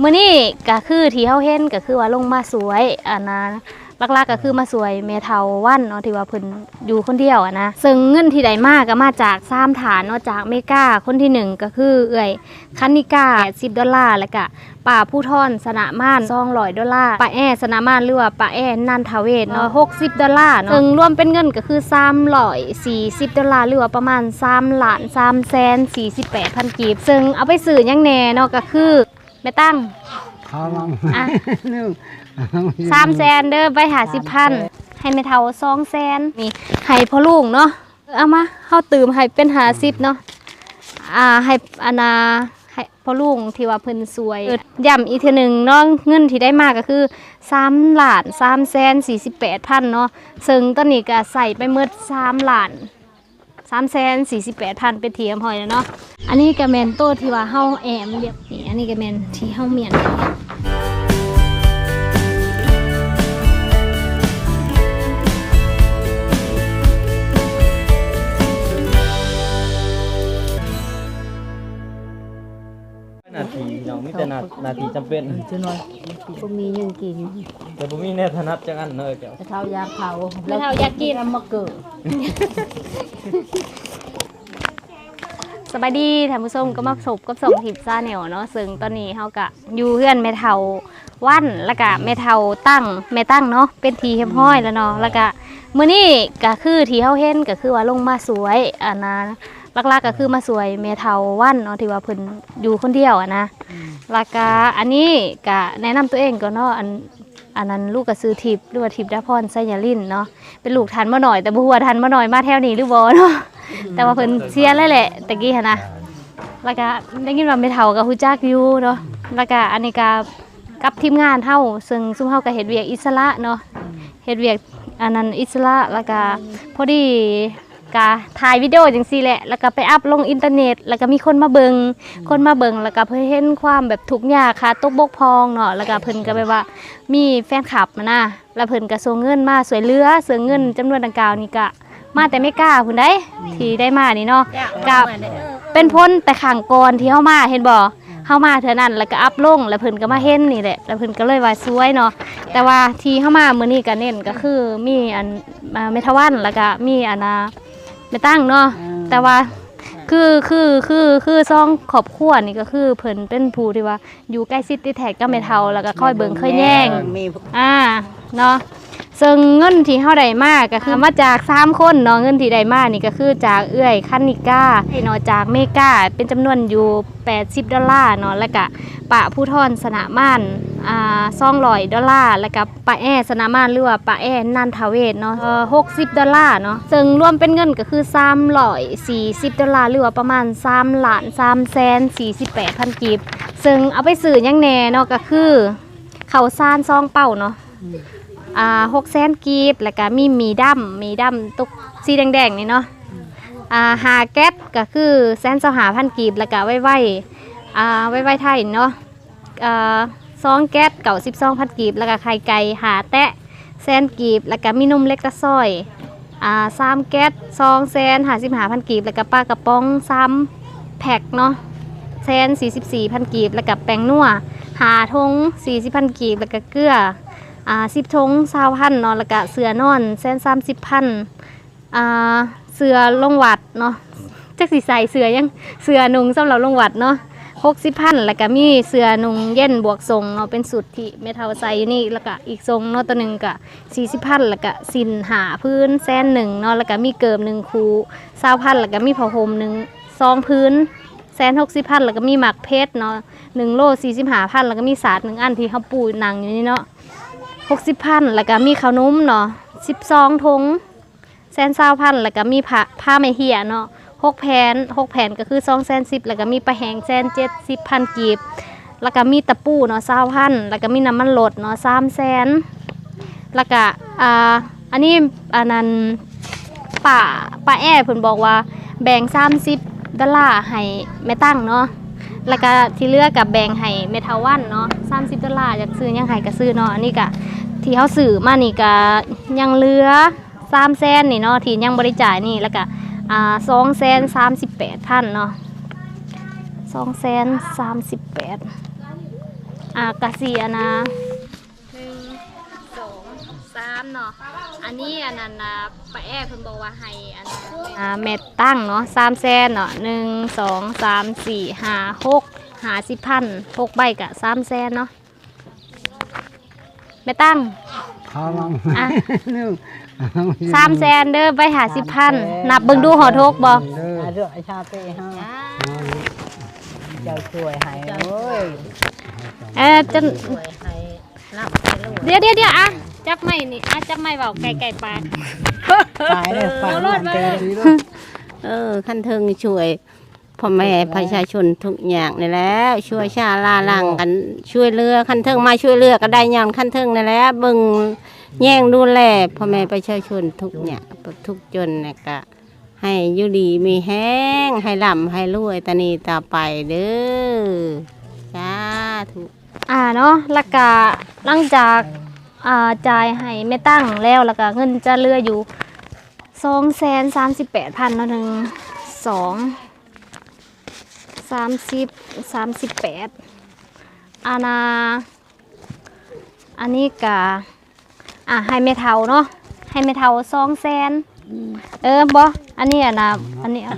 มื้อนี้ก็คือที่เฮาเห็นก็คือว่าลงมาสวยอันนะหลักๆก็คือมาสวยเมทาวันเนาะที่ว่าเพิ่นอยู่คนเดียวอะนะซึ่งเงินที่ได้มาก็มาจากสามฐานเนาะจากอเมริกาคนที่หนึ่งก็คือเอื่อยคันนิกา10ดอลลาร์แล้วก็ป่าผู้ทอนสนะม่าน200ดอลลาร์ป่าแอสนะม่านหรือว่าป่าแอนันทเวศเนาะ60ดอลลาร์เนาะซึ่งรวมเป็นเงินก็คือ340ดอลลาร์หรือว่าประมาณ3ล้าน3แสน48พันกีบซึ่งเอาไปซื้อหยังแหน่เนาะก็คือ แม่ตั้งเขาลองอะนึ่งสามแสนเด้อไปหาสิบพันให้ไม่เท่าสองแสนนี่ให้พ่อลุงเนาะเอามาเข้าตื่มให้เป็นหาสิบเนาะอ่าให้อานาให้พ่อลุงที่ว่าเพิ่นสวยย้ำอีกเทีหนึ่งเนาะเงินที่ได้มาก็คือสามล้านสามแสนสี่สิบแปดพันเนาะซึ่งตอนนี้ก็ใส่ไปเมื่อสามล้าน สามแสนสี่สิบแปดพันเป็นเทียมหอยแล้วเนาะอันนี้กระเมนโต้ที่ว่าเฮาแอมเรียบนี่อันนี้กระเมนที่เฮาเมียน นาทีพี่น้องมีแต่นานาทีจำเป็นจะน้อยบ่มีหยังกินแต่ผมมีแน่ถนัดจังอันเลยแก้วแต่เขาอยากเผาไม่เท่าอยากกินแล้วมาเกิดสบายดีท่านผู้ชมก็มาสบกับส่งทิปซ่าเหนียวเนาะซึ่งตอนนี้เฮากะอยู่เพื่อนแม่เฒ่าวันแล้วก็แม่เฒ่าตั้งแม่ตั้งเนาะเป็นทีเฮมห้อยแล้วเนาะแล้วก็มื้อนี้ก็คือที่เฮาเห็นก็คือว่าลงมาสวยอันนะห ลักๆก็คือมาสวยแม่เฒ่าวันเนาะที่ว่าเพิ่นอยู่คนเดียวอะนะแล้วก็อันนี้ก็แนะนำตัวเองก่อนเนาะอันอันนั้นลูกก็ซื้อทิพย์หรือว่าทิพย์ดาพรไซยาลินเนาะเป็นลูกทันมาหน่อย แต่บ่ฮู้ว่าทันมาหน่อยมาแถวนี้หรือบ่เนาะแต่ว่าเพิ่นเสียเลยแหละตะกี้หันนะแล้วก็ได้ยินว่าไม่เท่ากับฮู้จักอยู่เนาะแล้วก็อันนี้ก็กับทีมงานเฮาซึ่งซุมเฮาก็เฮ็ดเวียกอิสระเนาะเฮ็ดเวียกอันนั้นอิสระแล้วก็พอดี ก็ถ่ายวิดีโอจังซี่แหละ แล้วก็ไปอัพลงอินเทอร์เน็ต แล้วก็มีคนมาเบิงคนมาเบิงแล้วก็เพิ่นเห็นความแบบทุกข์ยากค่ะตกบกพร่องเนาะแล้วก็เพิ่นก็แบบว่ามีแฟนคลับมานะแล้วเพิ่นก็ส่งเงินมาสวยเหลือส่งเงินจำนวนดังกล่าวนี่ก็มาแต่ไม่กล้าพุ่นได้ที่ได้มานี่เนาะกับเป็นพ้นแต่ขังกรที่เฮามาเห็นบ่เฮามาเท่านั้นแล้วก็อัพลงแล้วเพิ่นก็มาเห็นนี่แหละแล้วเพิ่นก็เลยว่าสวยเนาะแต่ว่าที่เฮามามื้อนี้ก็เน้นก็คือมีอันอ่าเมทาวันแล้วก็มีอันน่ะ ไม่ตั้งเนาะแต่ว่าคือคือคือคือซองครอบครัวนี่ก็คือเพิ่นเป็นผู้ที่ว่าอยู่ใกล้ชิดที่แท้กับแม่เฒ่าแล้วก็คอยเบิ่งคอยแย่งมีอ่าเนาะ ซึ่งเงินที่เฮาได้มากก็คือมาจากสามคนเนาะเงินที่ได้มานี่ก็คือจากเอื้อยคันนิก้าเนาะจากเมกาเป็นจำนวนอยู่ 80 ดอลลาร์เนาะแล้วก็ปะผู้ทอนสนะม่านอ่า200ดอลลาร์แล้วก็ปะแอสนะม่านหรือว่าปะแอนันทเวศเนาะเอ่อ60 ดอลลาร์เนาะซึ่งรวมเป็นเงินก็คือ 340 ดอลลาร์หรือว่าประมาณ3ล้าน3แสน48พันกีบซึ่งเอาไปซื้อหยังแหน่เนาะก็คือข้าวสารซองเป่าเนาะ อ่าหกแสนกีบแล้วก็มีมีดำมีดำตุกสีแดงๆนี่เนาะอ่าหาแก๊สก็คือแสนสหาพันกีบแล้วก็ไว้ไว้อ่าไว้ไว้ไทยเนาะอ่าซองแก๊สเก่าสิบสองพันกีบแล้วก็ไข่ไก่หาแตะแสนกีบแล้วก็มีนมเล็กตะซอยอ่าสามแก๊สซองแสนหาสิบหาพันกีบแล้วก็ปลากระป๋องสามแพ็คเนาะแสนสี่สิบสี่พันกีบแล้วก็แป้งนัวหาทงสี่สิบพันกีบแล้วก็เกลือ อ่าสิบทงสาวพันเนาะแล้วก็เสือนอนแสนสามสิบพันอ่าเสือลงวัดเนาะจักสีใส่เสือยังเสือนุงสำหรับลงวัดเนาะหกสิบพันแล้วก็มีเสือนุงเย็นบวกทรงเนาะเป็นสุดที่เมทัลใส่อยู่นี่แล้วก็อีกทรงเนาะตัวหนึ่งก็สี่สิบพันแล้วก็สินหาพื้นแสนหนึ่งเนาะแล้วก็มีเกิบหนึ่งคูสาวพันแล้วก็มีผ้าห่มหนึ่งซองพื้นแสนหกสิบพันแล้วก็มีหมักเพชรเนาะหนึ่งโลสี่สิบห้าพันแล้วก็มีสาดหนึ่งอันที่เขาปูนังอยู่นี่เนาะ หกสิบพันแล้วก็มีขาวนุ่มเนาะสิบสองทงแสนเศร้าพันแล้วก็มีผ้าผ้าไม่เหี่ยเนาะหกแผ่นหกแผ่นก็คือสองแสนสิบแล้วก็มีปลาแหงแสนเจ็ดสิบพันกีบแล้วก็มีตะปูเนาะเศร้าพันแล้วก็มีน้ำมันหลดเนาะสามแสนแล้วก็อ่าอันนี้อันนั้นป้าป้าแอ้เพิ่นบอกว่าแบ่งสามสิบดอลลาร์ให้แม่ตั้งเนาะ แล้วก็ที่เหลือกับแบ่งให้เมทาวันเนาะ30ดอลลาร์อยากซื้อยังให้ก็ซื้อเนาะอันนี้ก็ที่เขาซื้อมานี่ก็ยังเหลือ3แสนนี่เนาะที่ยังบริจ่ายนี่แล้วก็อ่า2แสน38พันเนาะ2แสน38อ่ากะสีอันนะ สองสามเนาะอันนี้อันนั้นนะป้าแอ้เพิ่นบอกว่าให้อันนั้นอ่าเม็ดตั้งเนาะสามแสนเนาะหนึ่งสองสามสี่ห้าหกหาสิบพันหกใบกะสามแสนเนาะเม็ดตั้งเขาลองอะ นึ่งสามแสนเด้อใบหาสิบพันนับเบิ่งดูหอทกบ่เด้ออาเรื่องชาเต้ฮะเจ้าช่วยให้โอ้ยเออจนช่วยให้รับให้ลูกเดี๋ยวเดี๋ยวเดี๋ยวอะ จับไม่นี่อะจับไม่เบาไก่ไก่ปลาตายเลยฟังเอารอดมาดีด้วยเออขั้นเทิงช่วยพ่อแม่ประชาชนทุกอย่างนี่แหละช่วยชาลาลังกันช่วยเรือขั้นเทิงมาช่วยเรือก็ได้ย้อนขั้นเทิงนี่แหละเบิ่งแย่งดูแลพ่อแม่ประชาชนทุกอย่างทุกจนนะก็ให้อยู่ดีมีแห้งให้ร่ำให้รวยตานีต่อไปเด้อจ้าถูกอ่าเนาะแล้วก็หลังจาก อ่าจ่ายให้แม่ตั้งแล้วแล้วก็เงินจะเหลืออยู่สองแสนสามสิบแปดพันเนาะหนึ่งสองสามสิบสามสิบแปดอานาอันนี้กะอะให้แม่เทาเนาะให้แม่เทาสองแสนเออบออันนี้อะนะอันนี้อะ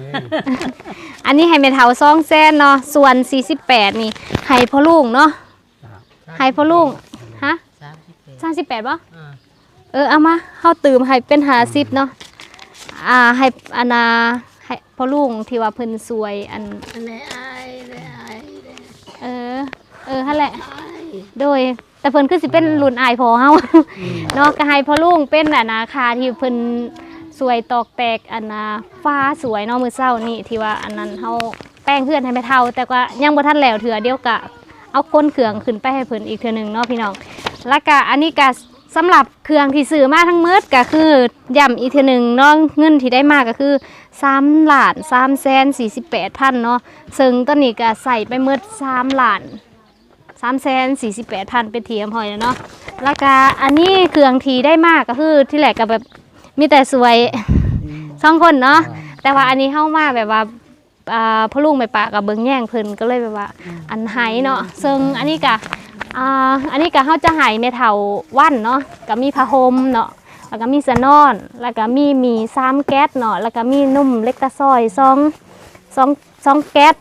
อันนี้ให้แม่เทาสองแสนเนาะส่วนสี่สิบแปดนี่ให้พ่อลุงเนาะให้พ่อลุงฮะ สามสิบแปดบ่เออเอามาเข้าตื่มให้เป็นหาสิบเนาะอ่าให้อันนาให้พ่อลุงที่ว่าเพิ่นสวยอันเออ เออนั่นแหละโดย แต่เพิ่นคือสิเป็นรุ่นอายพอเฮาเนาะก็ให้พ่อลุงเป็นอันนาคาที่เพิ่นสวยตอกแตกอันนาฟ้าสวยเนาะมื้อเช้านี่ที่ว่าอันนั้นเฮาแป้งเพื่อนให้แม่เฒ่าแต่ก็ยังบ่ทันแล้วเถื่อเดียวกะ เอาก้นเครื่องขึ้นไปให้เพิ่นอีกเทื่อหนึงเนาะพี่น้อง แล้วก็อันนี้ก็สำหรับเครื่องที่ซื้อมาทั้งหมดก็คือย้ำอีกเทื่อหนึงเนาะเงินที่ได้มาก็คือ3ล้าน3แสน48พันเนาะซึ่งตอนนี้ก็ใส่ไปเมื่อสามล้านสามแสนสี่สิบแปดพันเป็นเทียมหอยแล้วเนาะแล้วก็อันนี้เครื่องทีได้มากก็คือที่แหลกก็แบบมีแต่สวยสองคนเนาะแต่ว่าอันนี้เข้ามาแบบว่า พ่อลุงไปปะกับเบิงแย่งเพิ่นก็เลยแบบว่า อันไหเนาะซึ่งอันนี้ก็อ่าอันนี้ก็เขาจะใหายเมทัลวันเนาะก็มีผ้าห่มเนาะแล้วก็มีเสนอน แล้วก็มีมีซ้ำแก๊สเนาะแล้วก็มีนุ่มเล็กตะซอยซองซองซองแก๊ส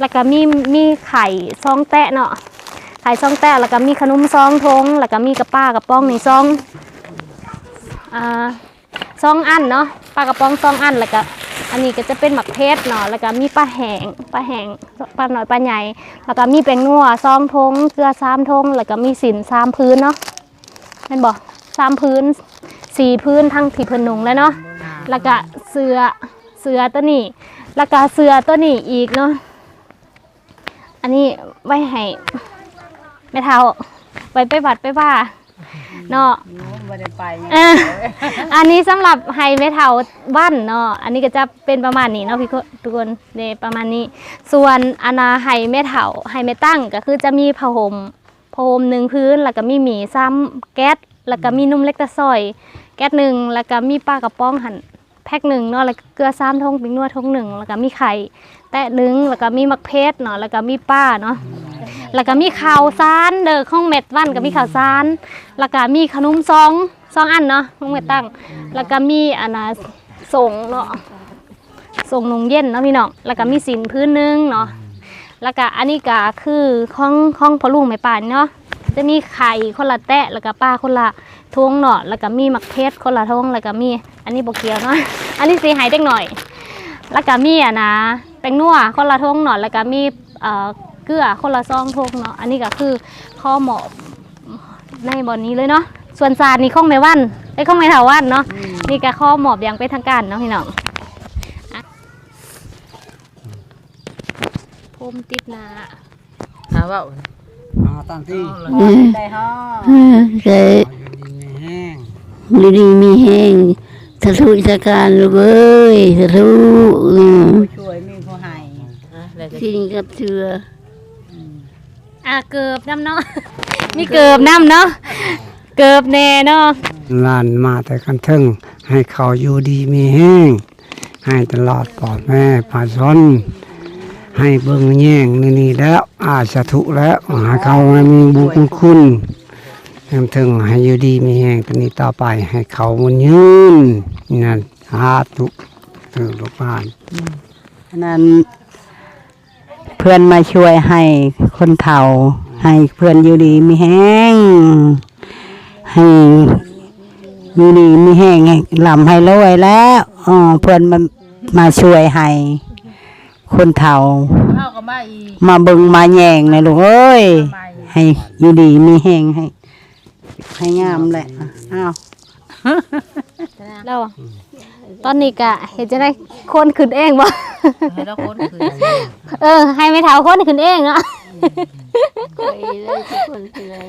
แล้วก็มีมีไข่ซองแตะเนาะไข่ซองแตะแล้วก็มีขนมซองทงแล้วก็มีกระป้ากระป๋องนี่ซองอ่า ซองอันเนาะปลากระป๋องซองอันแล้วก็อันนี้ก็จะเป็นหมักเพชรเนาะแล้วก็มีปลาแห้งปลาแห้งปลาหน่อยปลาใหญ่ แล้วก็มีเป็นงัวซองทงเกลือสามทงแล้วก็มีสินสามพื้นเนาะเห็นบอกสามพื้นสี่พื้นทั้งที่เพิ่นนุงแล้วเนาะแล้วก็เสือเสือตัวนี้ แล้วก็เสือตัวนี้อีกเนาะอันนี้ไว้ให้แม่เท้าไว้ไปบัดไปว่า เนาะไม่ได้ไปไงเอออันนี้สำหรับให้แม่เท้าบ้านเนาะอันนี้ก็จะเป็นประมาณนี้เนาะพี่ทุกคนเนี่ยประมาณนี้ ส่วนอาณาให้แม่เท้าให้แม่ตั้งก็คือจะมีผ้าห่มผ้าห่มหนึ่งพื้นแล้วก็มีหมีซ้ำแก๊สแล้วก็มีนุ่มเล็กตะซอย แก๊สหนึ่งแล้วก็มีปลากระป๋องหั่นแพ็คหนึ่งเนาะแล้วก็เกลือซ้ำทงปิ้งนัวทงหนึ่งแล้วก็มีไข่แตะหนึ่งแล้วก็มีมักเพชรเนาะแล้วก็มีป้าเนาะ แล้วก็มีข้าวสารเด้อข้องเม็ดวันก็มีข้าวสารแล้วก็มีขนมซองซองอันเนาะข้องเม็ดตั้ง แล้วก็มีอันน่ะส่งเนาะส่งนงเย็นเนาะพี่น้องแล้วก็มีสินพื้นหนึงเนาะแล้วก็อันนี้ก็คือข้องข้องพอลุงไม่ป่านเนาะจะมีไข่คนละแตะแล้วก็ป้าคนละทงเนาะแล้วก็มีมักเพชรคนละทงแล้วก็มี อันนี้บกเกียวเนาะอันนี้สีหายเด็กหน่อย แล้วก็มีอะนะแป้งนัวคนละทงเนาะแล้วก็มีเอ่อเกลือคนละซองทงเนาะอันนี้ก็คือข้อหมอบในบอนนี้เลยเนาะส่วนซาดนี่ข้องไม่วันไอ้ยข้องไม่ถาวันเนาะนี่ก็ข้อหมอบอย่างเป็นทางการเนาะพี่น้องอะพรมติดหนาถามว่าเอาตามที่ได้ฮะเคยเอาอยู่ดีมีแห้งดีดีมีแห้งสาธุสการลูกเอ้ยสาธุอืมช่วยมีผู้ให้กินกับเชือ อะเกือบน้ำเนาะ มีเกือบน้ำเนาะ เกือบแน่เนาะลานมาแต่กันเทิงให้เขาอยู่ดีมีแห้ง ให้ตลอดปลอดแม่ผ่าซนให้เบิ่งแย่งนี่นี่แล้วอาสาธุแล้วหาเขาให้มีบุญคุณคุณให้ถึงให้อยู่ดีมีแห่งตัวนี้ต่อไปให้เขามันยืนนี่นั่นสาธุถึงลูกบ้านอันนั้น เพื่อนมาช่วยให้คนเฒ่า ให้เพื่อนอยู่ดีมีแห้ง ให้อยู่ดีมีแห้งลำให้รวยแล้วอ๋อเพื่อนมามาช่วยให้คนเฒ่า มาบึงมาแยงเลยลูกเอ้ย ให้อยู่ดีมีแห้งให้ให้งามแหละอ้าวเรา ตอนนี้กะเห็นจะได้คนขึ้นเองบ่ ให้เราคนคืนเออ ให้ไม่เท้าคนขึ้นเองเนาะเลยทุกคนคือเลย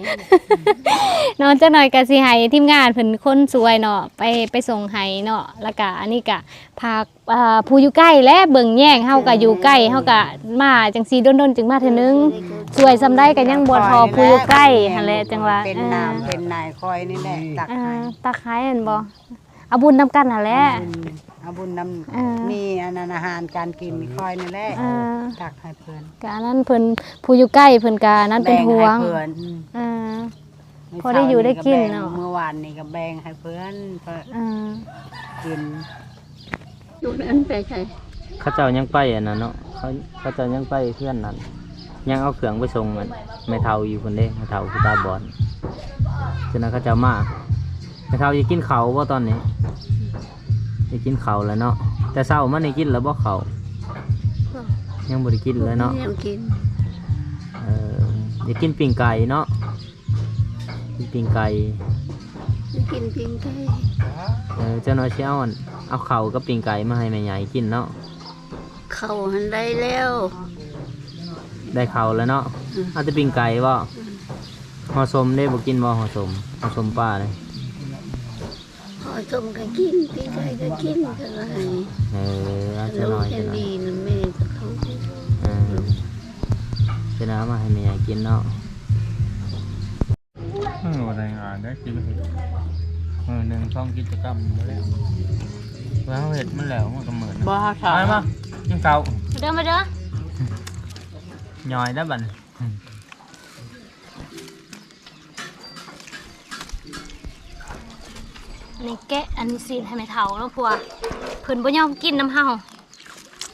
นอนจักหน่อยก็สิให้ทีมงานเพิ่นคนสวยเนาะไปไปส่งให้เนาะแล้วก็อันนี้ก็พาอ่าผู้อยู่ใกล้และเบิ่งแย่งเฮาก็อยู่ใกล้เฮาก็มาจังซี่ดนๆจึงมาเทื่อนึงสวยซำได้ก็ยังบ่ทอผู้อยู่ใกล้หั่นแหละจังว่าเป็นเออน้ำเป็นนายคอยนี่แหละตักอ่าให้ตาคายอันบ่ เอาบุญนำกันหั่นแหละเอาบุญนอ่าำมีอันนั้นอาหารการกินมีคอยนี่แหละอ่าตักให้เพื่อนก็อันนั้นเพิ่นผู้อยู่ใกล้เพิ่นก็อันนั้นเป็นห่วงแบ่ให้เพื่อนอ่ามื้พอได้อยู่ได้กินช้เนาะแบ่งเมื่อวานนี่ก็แบ่งให้เพื่อนเพื่ออ่ากินลูกนั้นไปใช่เขาเจ้ายังไปอันนั้นเนาะเขาเขาเจ้ายังไปเพื่อนนั้น ยังเอาเครื่องไปส่งมันไม่เท่าอยู่คนเด้ไม่เท่าคือตาบอดฉะนั้นเขาเจ้ามา ไม่เท่าจะกินเขาวบ่ตอนนี้จะกินเขาวแล้วเนาะแต่เช้ามันได้กินแล้วบ่เขาวยังบ่ได้กินเลยเนาะยังกินเอออยากกินปิ้งไก่เนาะกินปิ้งไก่ยังกินปิ้งไก่เออเจ้าน้อยเชี่ยวอันเอาเข่าวกับปิ้งไก่มาให้แม่ใหญ่กินเนาะเข้าหันได้แล้วได้เข่าวแล้วเนาะเอาแต่ปิ้งไก่บ่ห่อสมได้บ่กินบ่ห่อสมห่อสมป้าเลย หอสมก็กินปิ้งไก่ก็กินก็ไรเออเอาเจ้าลูน้กอยแค่เจ้าน้อยดีนะแม่จะเขาเออเจ้าน้อยเอามาให้แม่ใหญ่กินเนาะเออรายงานได้กินเออหนึ่งช่องกิจกรรมมาแล้วแล้วเห็ดมันแล้วมันก็เหมือนบ่เขาไปมากินเก่ามาเด้อมาเด้อย่อยได้บัดอั นนี้แกะอันนี้ซีนให้แม่เฒ่าเนาะพัวเพิ่นบ่ยอมกินน้ำเฮา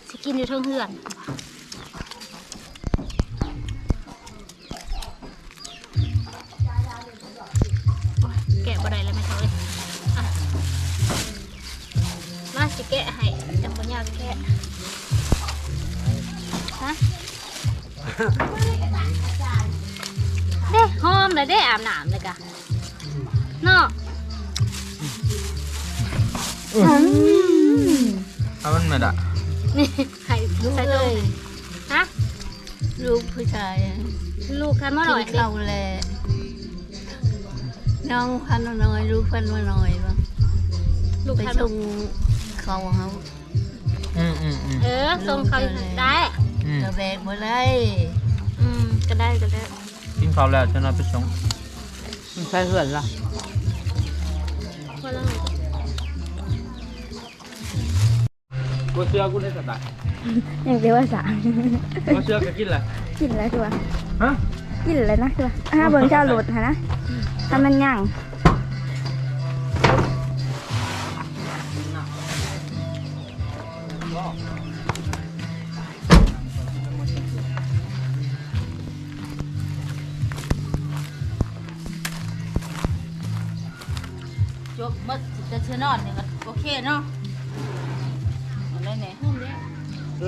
สิกินอยู่เทิงเฮือนโอ๊ยแกะบ่ได้แล้วแม่เฒ่าเอ้ยอะมาสิแกะให้จังบ่ยากแกะฮะเด้หอมเลยเด้อาบน้ำเลยกะเนาะ เอามันมาดะนี่ไข่ใส่ตรงฮะลูกผู้ชายอะลูกใครมาหน่อยกินเข้าแลน้องพันมาหน่อยลูกพันมาหน่อยบ่ลูกไปใครส่งเขาเขาอืมอืมอืมเออส่งเขาได้อืมกระแบกมาได้อืมก็ได้ก็ได้กินข้าวแล้วจะนอนไปส่งใช่เพื่อนล่ะคนละ กูเชื่อกูได้สตาร์อย่างเดียวว่าสามกูเชื่อก็กินแหละกินแล้วคือว่าฮะกินเลยนะคือว่าห้าเบิ่งเจ้าโหลดหะนะทำมันย่างจบมัดจะเชื่อนอนนี่ก็โอเคเนาะ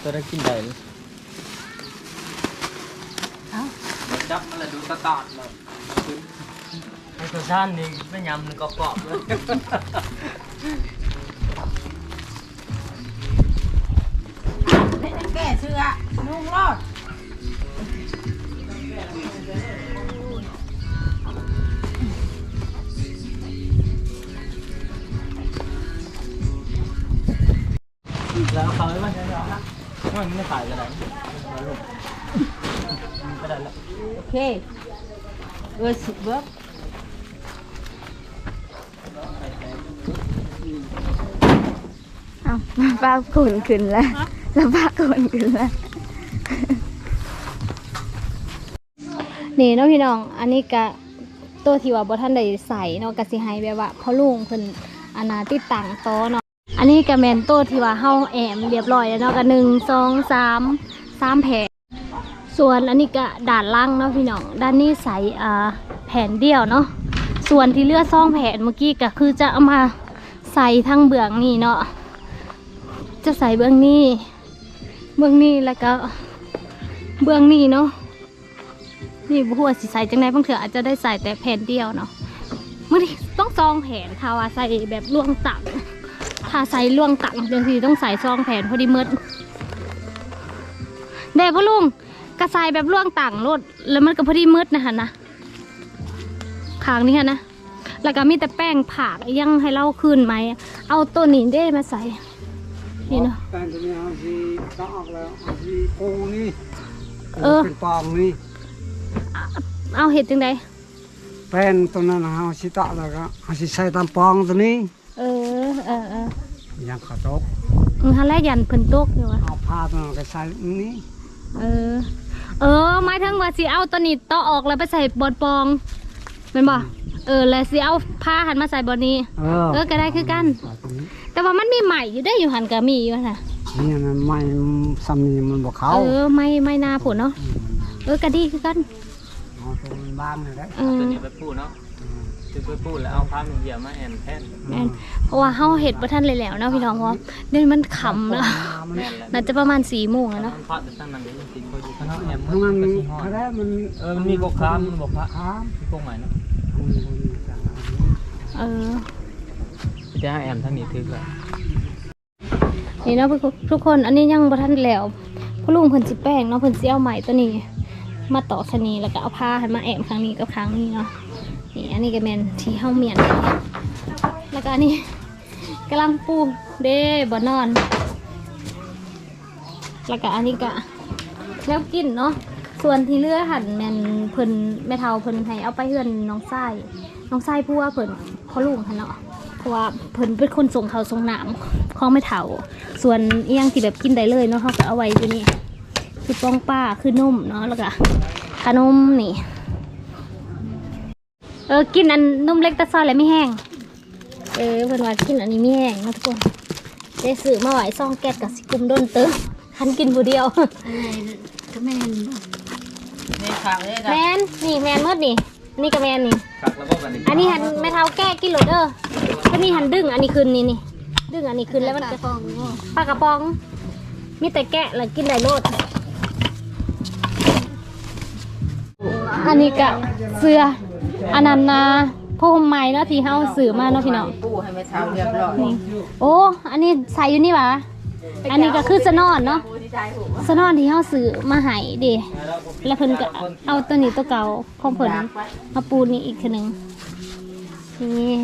เออจะได้กินได้เลยจับมาแล้วดูสตาร์ทเลยไอ้ตัวชานนี่ไม่ยำมันก็กรอบเลย ขายก็ได้เอาลูกก็ได้แล้วโอเคเออสิบเบิกเอาป้าขุนขึ้นแล้วแล้วป้าขุนขึ้นแล้วนี่เนาะพี่น้อง อันนี้ก็ตัวที่ว่าบ่ทันได้ใส่เนาะก็สิให้แบบว่าพ่อลุงเพิ่นอนาติดตั้งโตอเนาะ อันนี้ก็แม่นตัวที่ว่าเฮาแอมเรียบร้อยแล้วเนาะก็หนึ่งสองสามสามแผ่นส่วนอันนี้ก็ด่านล่างเนาะพี่น้องด้านนี้ใส่แผ่นเดียวเนาะส่วนที่เลือซองแผ่นเมื่อกี้ก็คือจะเอามาใส่ทั้งเบื้องนี้เนาะจะใส่เบื้องนี้ เบื้องนี้แล้วก็เบื้องนี้เนาะนี่บัวสิใส่จังไดบางเถื่ออาจจะได้ใส่แต่แผ่นเดียวเนาะเมื่อนี้ต้องซองแผ่นถ้าว่าใส่แบบล่วงตัง ถ้าใส่ล่วงตังจังสีต้องใส่ซองแผ่นพอดีหมืดเด้พ่อลุงกระใส่แบบล่วงตังรดแล้วมันก็พอดีหมืดนะฮะนะขางนี้ฮะนะแล้วก็มีแต่แป้งผักยังให้เล่าคืนไหม เอาตัวนี้เด้มาใส่ นี่เนาะแป้งตัวนี้เอาสีต้องออกแล้วเอาสีปูนี่เออเป็นปองนี่เอาเห็ดจังไดแป้งตัวนั้นเอาสีตะแล้วก็เอาสีใส่ตามปองตัวนี้เออเออเออยังขอตกอือฮันแรกยันเพิ่นตกอยู่วะเอาผ้าตัวนั้นก็ใส่นี่เออ เออหมายถึงว่าสิเอาตัวนี้ต่อออกแล้วไปใส่บอลปองเป็นบ่เออแล้วสิเอาผ้าหันมาใส่บอลนี้เออเออก็ได้คือกันใส่ตัวนี้แต่ว่ามันมีใหม่อยู่ได้ออยู่หันก็มีอยู่นะนี่นะไม่ซ้ำนี่มันบอกเขาเออไม่ไม่นาผลเนาะเออก็ดีคือกันเอาตัวมันบ้านเลยได้เออตัวนี้ไปพูดเนาะ คือไปพูดแล้วเอาผ้าหนึ่งเดียวมาแอนแทนแม่นเพราะว่าเฮาเห็ดบ่ทันเลยแล้วเนาะพี่น้องเพราะว่าเดี๋ยวนี้มันขำแล้วมันน่าจะประมาณ4โมงแล้วเนาะมันพาแต่ตั้งนั้นเลยจริงๆเขาอยู่ข้างนอกแอมทั้งนั้นก็สิฮอดเขาได้มันเออมันมีกกคามมันบอกพระค้ามมีกกใหม่เนาะเออจะให้แอมทั้งนี้ทึกแล้วนี่เนาะทุกคนอันนี้ยังบ่ทันแล้วพ่อลุงเพิ่นสิแป้งเนาะเพิ่นสิเอาใหม่ตัวนี้ มาต่อชะนีแล้วก็เอาผ้าให้มาแอมครั้งนี้กับครั้งนี้เนาะ นี่อันนี้ก็แมนที่เฮาเมียนแล้วก็อันนี้กำลังปูเด้บ่นอน แล้วก็อันนี้ก็แล้วกินเนาะส่วนที่เลือหันแมนเพิ่นแม่เฒ่าเพิ่นให้เอาไปเฮือนน้องไส้น้องไส้ผู้ว่าเพิ่นพ่อลุงหั่นเนาะเพราะว่าเพิ่นเป็นคนส่งเขาส่งน้ำของแม่เฒ่าส่วนเอีหยังที่แบบกินได้เลยเนาะเขาก็เอาไว้อยู่นี่คือป้องป้าคือนุ่มเนาะแล้วก็ขนมนี่ เออกินอันนมเล็กตะซอยแล้วไม่แห้ง เออเพิ่นว่ากินอันนี้ไม่แห้งเนาะทุกคนได้ซื้อมาไหวซองแก๊สกับสิกุมโดนเติมคันกินผู้เดียวก็แม่นในขางเลยแมนนี่แมนหมดนี่นี่ก็แมนนี่ครับแล้วก็กันอีกอันนี้หันไม่เท่าแก้กินโหลดเด้อก็นี่หันดึงอันนี้คืนนี่นี่ดึงอันนี้คืนแล้วมันจะปลากระป๋อง มีแต่แกะแล้วกินได้โลดอันนี้กะเสื้อ อันนั้นนะพวกไม้เนาะที่เฮาซื้อมาเนาะพี่น้องปูให้แม่เฒ่าเรียบร้อยนี่โอ้อันนี้ใส่อยู่นี่หวะอันนี้ก็คือสนอนเนาะสนอนที่เฮาซื้อมาให้เดิแล้วเพิ่นก็เอาตัวนี้ตัวเก่าของเพิ่นมาปูนี่อีกทีหนึงนี่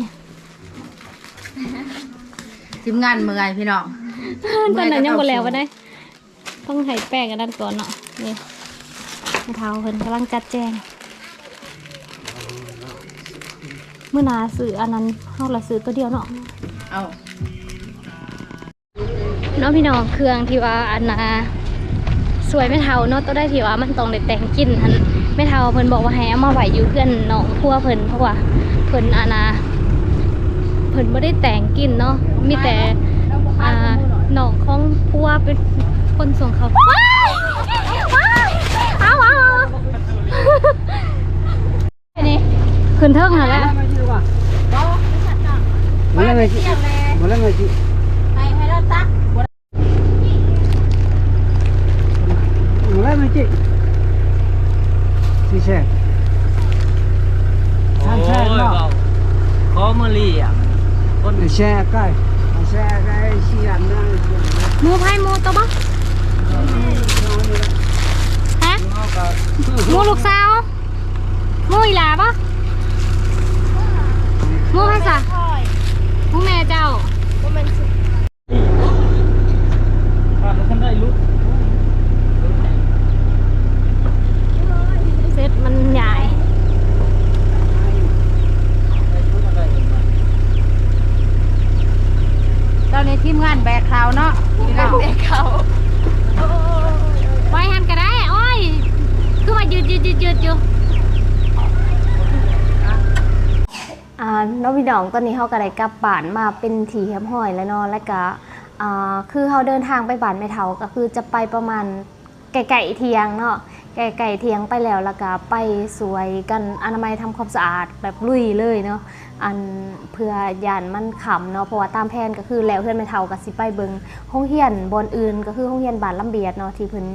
ทีมงานเมื่อยพี่น้องตอนนั้นยังบ่แล้ววะได้ต้องให้แป้งกันนั่นก่อนเนาะนี่มะเท้าเพิ่นกำลังจัดแจง มื่อหนาซื้ออันนั้นเฮาละซื้อตัวเดียวเนาะเอาเนาะพี่น้องเครื่องที่ว่าอันน่ะสวยไม่เท่าเนาะตัวได้ที่ว่ามันต้องได้แต่งกลินอันไม่เท่าเพิ่นบอกว่าให้เอามาไว้อยู่เพื่อนน้องพัวเพิ่นเพราะว่าเพิ่นอันน่ะเพิ่นบ่ได้แต่งกลินเนาะมีแต่อ่าน้องของพัวเป็นคนส่งเขาว้ายว้ายเอาเอาเอานี่ขึ้นเทิงหั่นแหละมาแล้ว ไงจีมาแล้วไงจี ให้ให้เราตัก มาแล้วไงจีซีแช่ โอ้ ท่านแช่ ย เนาะ บอกขอมาลีอะคน แช่ใกล้แช่ใกล้ชี้อันนั่น หมูไผ่หมูตัวบ่ เฮะหมูลูกสาวหมูอีหลาปะหมูให้สะหมูแม่เจ้า ขาดแล้วฉันได้รู้ เซตมันใหญ่ ตอนนี้ที มงานแบกข่าเนาะพี่น้องไว้หันก็ได้โอ้ยคือว่ายืดยืดยืดยืดอยู่อ่าน้องพี่น้องตอนนี้เขาก็ได้กลับบ้านมาเป็นทีแฮมห้อยแล้วเนาะแล้วก็อ่าคือเขาเดินทางไปบ้านแม่เฒ่าก็คือจะไปประมาณไกลๆเทียงเนาะ ไก่ไก่เทียงไปแล้วแล้วก็ไปสวยกันอนามัยทำความสะอาดแบบลุยเลยเนาะอันเพื่อยานมันขำเนาะเพราะว่าตามแผนก็คือแล้วเพื่อนไม่เท่ากับสิไปเบิงห้องเฮียนบอนอื่น ก็คือห้องเฮียนบานลำเบียดเนาะที่เพิ่น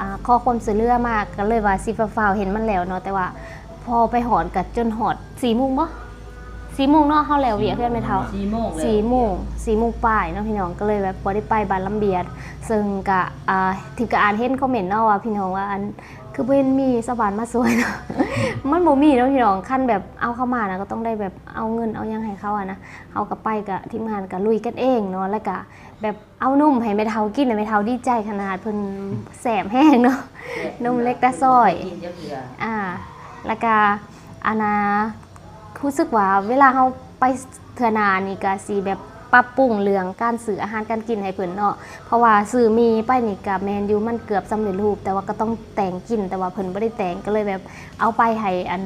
อ่าข้อความสื่อเลือมากก็เลยว่าสิฟ้าวเห็นมันแล้วเนาะแต่ว่าพอไปหอดกับจนหอดสีมุ่งบ่ สี่โมงเนาะเฮาแล้วเวียเพื่อนไม่เท่าสี่โมงเลยสี่โมงสี่โมงปลายเนาะพี่น้องก็เลยแบบบ่ได้ไปบ้านลำเบียด ซึ่งกะอ่าที่กะอ่านเห็นคอมเมนต์เนาะว่าพี่น้องว่าอันคือเพิ่นมีสวรรค์มาสวยเนาะมันบ่มีเนาะพี่น้องขั้นแบบเอาเข้ามานะก็ต้องได้แบบเอาเงินเอาหยังให้เขาอะนะเฮาก็ไปกับทีมงานก็ลุยกันเองเนาะแล้วก็แบบเอานุ่มให้แม่เฒ่ากินให้แม่เฒ่าดีใจขนาดเพิ่นแสบแห้งเนาะนมเล็กตะซอยอ่าแล้วก็อานา รู้สึกว่าเวลาเราไปเถื่อนานี่ก็สีแบบปรับปรุงเรื่องการสื่ออาหารการกินให้เพิ่นเนาะ เพราะว่าสื่อมีไปนี่กับแมนยูมันเกือบสำเร็จรูป แต่ว่าก็ต้องแต่งกินแต่ว่าเพิ่นบ่ได้แต่งก็เลยแบบเอาไปให้อัน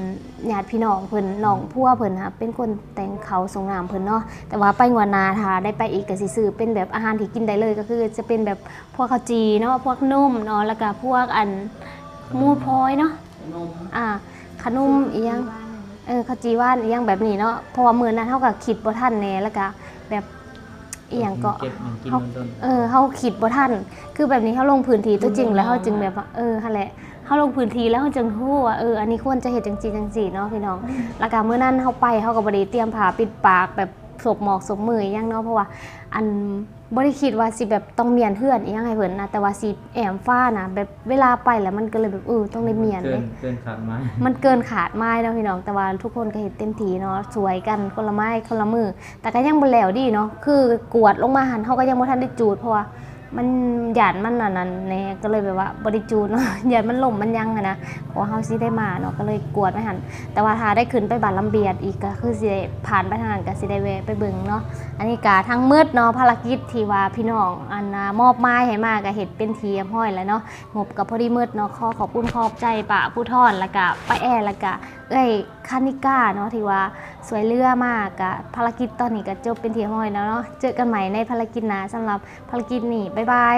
ญาติพี่น้องเพิ่นน้องพัวเพิ่นค่ะเป็นคนแต่งเขาสงงามเพิ่นเนาะ แต่ว่าไปงวนาถ้าได้ไปอีกก็สิซื้อเป็นแบบอาหารที่กินได้เลยก็คือ จะเป็นแบบพวกข้าวจีเนาะพวกนุ่มเนาะแล้วก็พวกอันมูพลอยเนาะอ่าขนมอีหยัง เออข้าวจีว่านอีหยังแบบนี้เนาะเพราะว่ามื้อนั้นเฮาก็คิดบ่ทันแหน่แล้วก็แบบอีหยังก็ เก็บมันกินเฮามันต้นเออเฮาคิดบ่ทันคือแบบนี้เฮาลงพื้นที่ตัวจริงแล้วเฮาจึงแบบว่าเออหั่นแหละเฮาลงพื้นที่แล้วเฮาจึงฮู้ว่าเอออันนี้ควรจะเฮ็ดจังซี่จังซี่เนาะพี่น้องแล้วก็มื้อนั้นเฮาไปเฮาก็บ่ได้เตรียมผ้าปิดปากแบบศพหมอกศพมืออีหยังเนาะเพราะว่าอัน บ่ได้คิดว่าสิแบบต้องเมียนเฮือนอีหยังให้เพิ่นนะแต่ว่าสิแอมฟ้านะแบบเวลาไปแล้วมันก็เลยแบบเออต้องได้เมียนเกิเลนยเกินขาดไม้มันเกินขาดไม้แล้วพี่น้องแต่ว่าทุกคนก็เห็นเต็มทีเนาะสวยกันคนละไม้คนละมือแต่ก็ยังบ่แล้วดีเนาะคือกวดลงมาหันเขาก็ยังบ่ทันได้จูดเพราะว่า มันหยาดมันนั่นนั่นแน่ก็เลยแบบว่าบ่ได้จูเนาะหยาดมันล่มมันยังนะเพราะว่าเฮาสิได้มาเนาะก็เลยกวดไม่หัน แต่ว่าถ้าได้ขึ้นไปบานลำเบียดอีกก็คือสิได้ผ่านไปทางนั้นก็สิได้แวะไปเบิ่งเนาะอันนี้ก็ทั้งมืดเนาะภารกิจที่ว่าพี่น้องอันมอบหมายให้มาก็เฮ็ดเป็นทีเรียบร้อยแล้วเนาะงบกับพอดีมืดเนาะขอขอบคุณขอบใจป่าผู้ทอนแล้วก็ป้าแอร์แล้วก็เอ้ยคานิก้าเนาะที่ว่าสวยเรือมากกะภารกิจตอนนี้ก็จบเป็นที่ห้อยแล้วเนาะเจอกันใหม่ในภารกิจหน้าสำหรับภารกิจนี้บ๊ายบาย